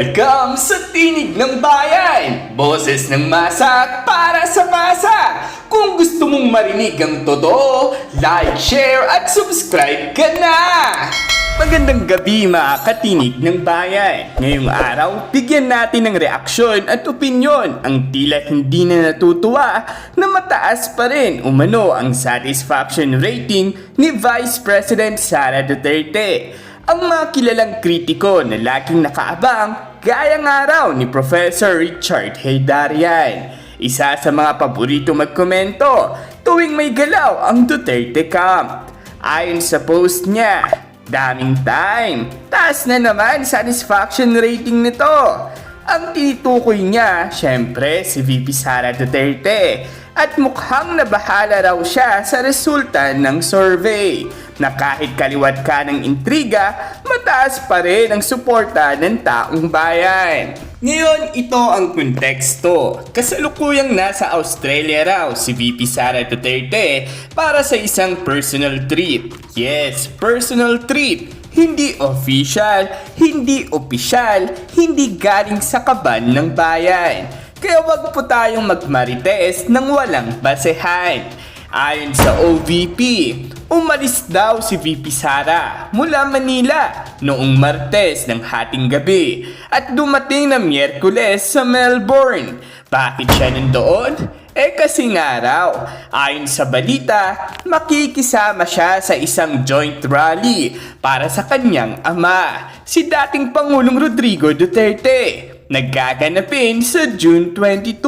Welcome sa Tinig ng Bayan! Boses ng masa para sa masa! Kung gusto mong marinig ang totoo, like, share at subscribe ka na! Magandang gabi mga katinig ng bayan. Ngayong araw, bigyan natin ng reaksyon at opinyon ang tila hindi na natutuwa na mataas pa rin umano ang satisfaction rating ni Vice President Sara Duterte. Ang mga kilalang kritiko na laging nakaabang gaya nga raw ni Professor Richard Heydarian. Isa sa mga paborito magkomento tuwing may galaw ang Duterte camp. Ayon sa post niya, daming time. Taas na naman satisfaction rating nito. Ang tinitukoy niya, syempre si VP Sara Duterte. At mukhang nabahala raw siya sa resulta ng survey na kahit kaliwat ka ng intriga, mataas pa rin ang suporta ng taong bayan. Ngayon, ito ang konteksto. Kasalukuyang nasa Australia raw si VP Sara Duterte para sa isang personal trip. Yes, personal trip. Hindi official, hindi opisyal, hindi galing sa kaban ng bayan. Kaya wag po tayong magmarites ng walang basehan. Ayon sa OVP, umalis daw si VP Sara mula Manila noong Martes ng hating gabi at dumating na Miyerkules sa Melbourne. Bakit siya nandoon? Eh kasi nga raw, ayon sa balita, makikisama siya sa isang joint rally para sa kanyang ama, si dating Pangulong Rodrigo Duterte nagkaganapin sa June 22.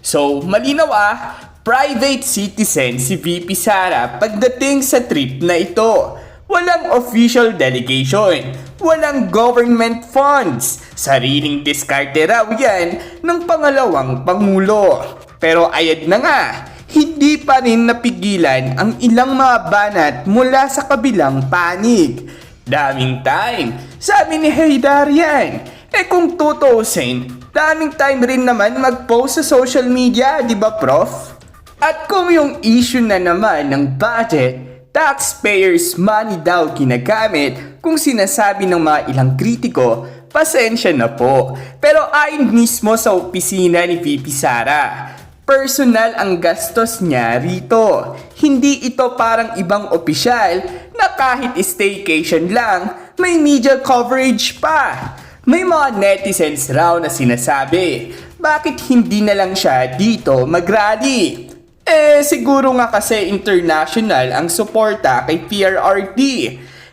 So, malinaw ah, private citizen si VP Sara pagdating sa trip na ito. Walang official delegation, walang government funds, sariling diskarte raw yan ng pangalawang pangulo. Pero ayad na nga, hindi pa rin napigilan ang ilang mga banat mula sa kabilang panig. Daming time, sabi ni Haydarian. Eh kung tutusin, daming time rin naman mag-post sa social media, di ba prof? At kung yung issue na naman ng budget, taxpayers money daw ginagamit kung sinasabi ng mga ilang kritiko, pasensya na po. Pero ayon mismo sa opisina ni VP Sara, personal ang gastos niya rito. Hindi ito parang ibang opisyal na kahit staycation lang, may media coverage pa. May mga netizens raw na sinasabi, bakit hindi na lang siya dito mag-rally? Eh, siguro nga kasi international ang suporta kay PRRD.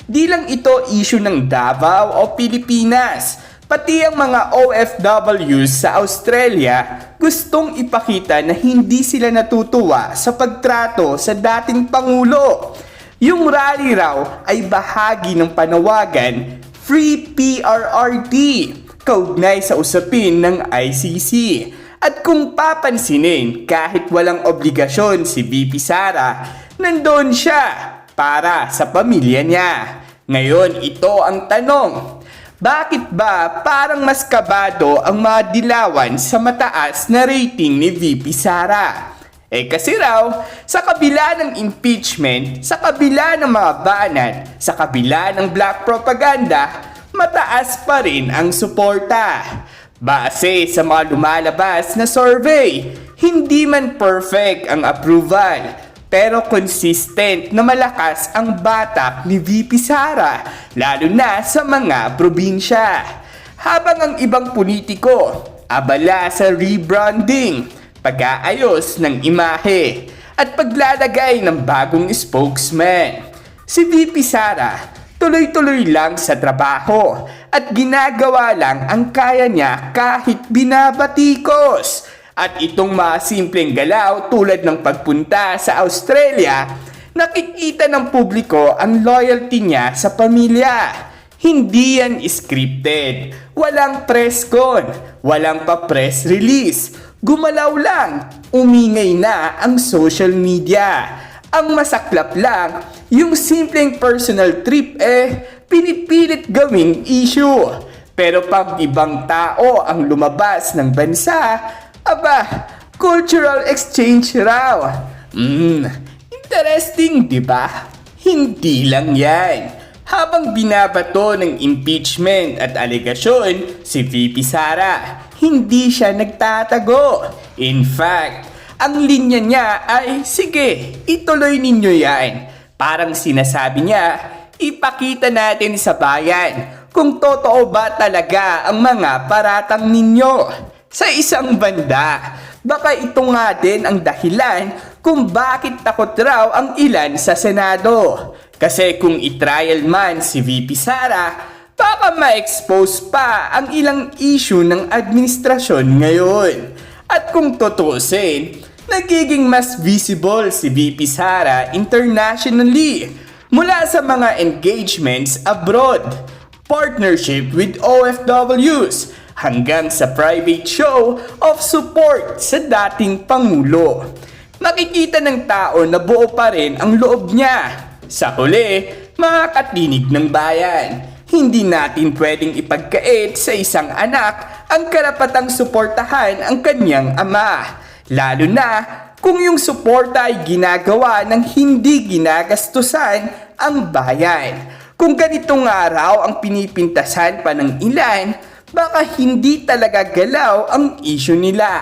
Di lang ito issue ng Davao o Pilipinas. Pati ang mga OFWs sa Australia gustong ipakita na hindi sila natutuwa sa pagtrato sa dating Pangulo. Yung rally raw ay bahagi ng panawagan Free PRRD kaugnay sa usapin ng ICC. At kung papansinin, kahit walang obligasyon si VP Sara, nandoon siya para sa pamilya niya. Ngayon, ito ang tanong. Bakit ba parang mas kabado ang mga dilawan sa mataas na rating ni VP Sara? Eh kasi raw, sa kabila ng impeachment, sa kabila ng mga banat, sa kabila ng black propaganda, mataas pa rin ang suporta. Base sa mga lumalabas na survey, hindi man perfect ang approval, pero consistent na malakas ang batak ni VP Sara, lalo na sa mga probinsya. Habang ang ibang politiko, abala sa rebranding, pag-aayos ng imahe, at paglalagay ng bagong spokesman. Si VP Sara, tuloy-tuloy lang sa trabaho at ginagawa lang ang kaya niya kahit binabatikos. At itong mga simpleng galaw tulad ng pagpunta sa Australia, nakikita ng publiko ang loyalty niya sa pamilya. Hindi yan scripted. Walang press con. Walang pa press release. Gumalaw lang. Umingay na ang social media. Ang masaklap lang, yung simpleng personal trip eh, pinipilit gawing issue. Pero pag ibang tao ang lumabas ng bansa, aba, cultural exchange raw. Hmm, interesting di ba? Hindi lang yan. Habang binabato ng impeachment at alegasyon si VP Sara, hindi siya nagtatago. In fact, ang linya niya ay, sige, ituloy ninyo yan. Parang sinasabi niya, ipakita natin sa bayan kung totoo ba talaga ang mga paratang ninyo. Sa isang banda, baka ito nga din ang dahilan kung bakit takot raw ang ilan sa Senado. Kasi kung i-trial man si VP Sara, baka ma-expose pa ang ilang issue ng administrasyon ngayon. At kung tutusin, nagiging mas visible si VP Sara internationally mula sa mga engagements abroad, partnership with OFWs, hanggang sa private show of support sa dating Pangulo. Nakikita ng tao na buo pa rin ang loob niya. Sa huli, mga katinig ng bayan, hindi natin pwedeng ipagkait sa isang anak ang karapatang suportahan ang kanyang ama. Lalo na kung yung suporta ay ginagawa ng hindi ginagastusan ang bayan. Kung ganitong araw ang pinipintasan pa ng ilan, baka hindi talaga galaw ang issue nila.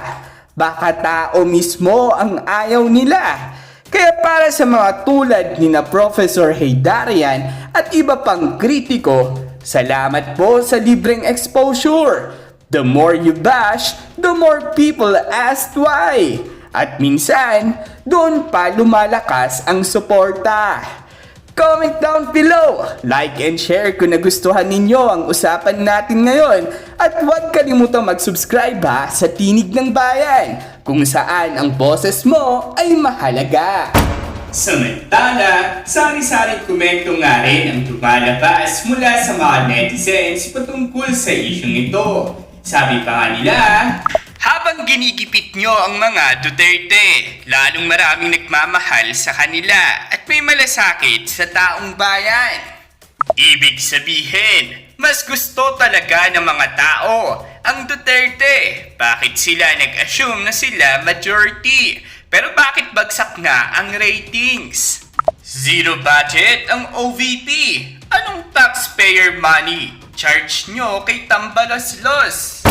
Baka tao mismo ang ayaw nila. Kaya para sa mga tulad ni na Professor Heydarian at iba pang kritiko, salamat po sa libreng exposure. The more you bash, the more people ask why. At minsan, doon pa lumalakas ang suporta. Comment down below, like and share kung nagustuhan ninyo ang usapan natin ngayon at huwag kalimutang mag-subscribe ha sa Tinig ng Bayan kung saan ang boses mo ay mahalaga. Samantala, sari-saring komento nga rin ang lumalabas mula sa mga netizens patungkol sa isyong ito. Sabi pa nga nila, habang ginigipit nyo ang mga Duterte, lalong maraming nagmamahal sa kanila at may malasakit sa taong bayan. Ibig sabihin, mas gusto talaga ng mga tao ang Duterte. Bakit sila nag-assume na sila majority? Pero bakit bagsak na ang ratings? Zero budget ang OVP. Anong taxpayer money? Charge nyo kay Tambalaslos.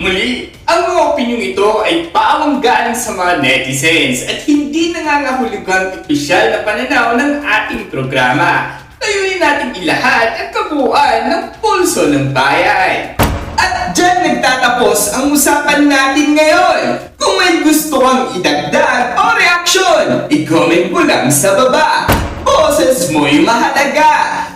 Muli, ang mga opinyong ito ay pawang galing sa mga netizens at hindi nangangahulugang opisyal na pananaw ng ating programa. Layunin natin ilahad ang kabuuan ng pulso ng bayan. At dyan nagtatapos ang usapan natin ngayon. Kung may gusto kang idagdag o reaksyon, i-comment mo lang sa baba. Boses mo'y mahalaga.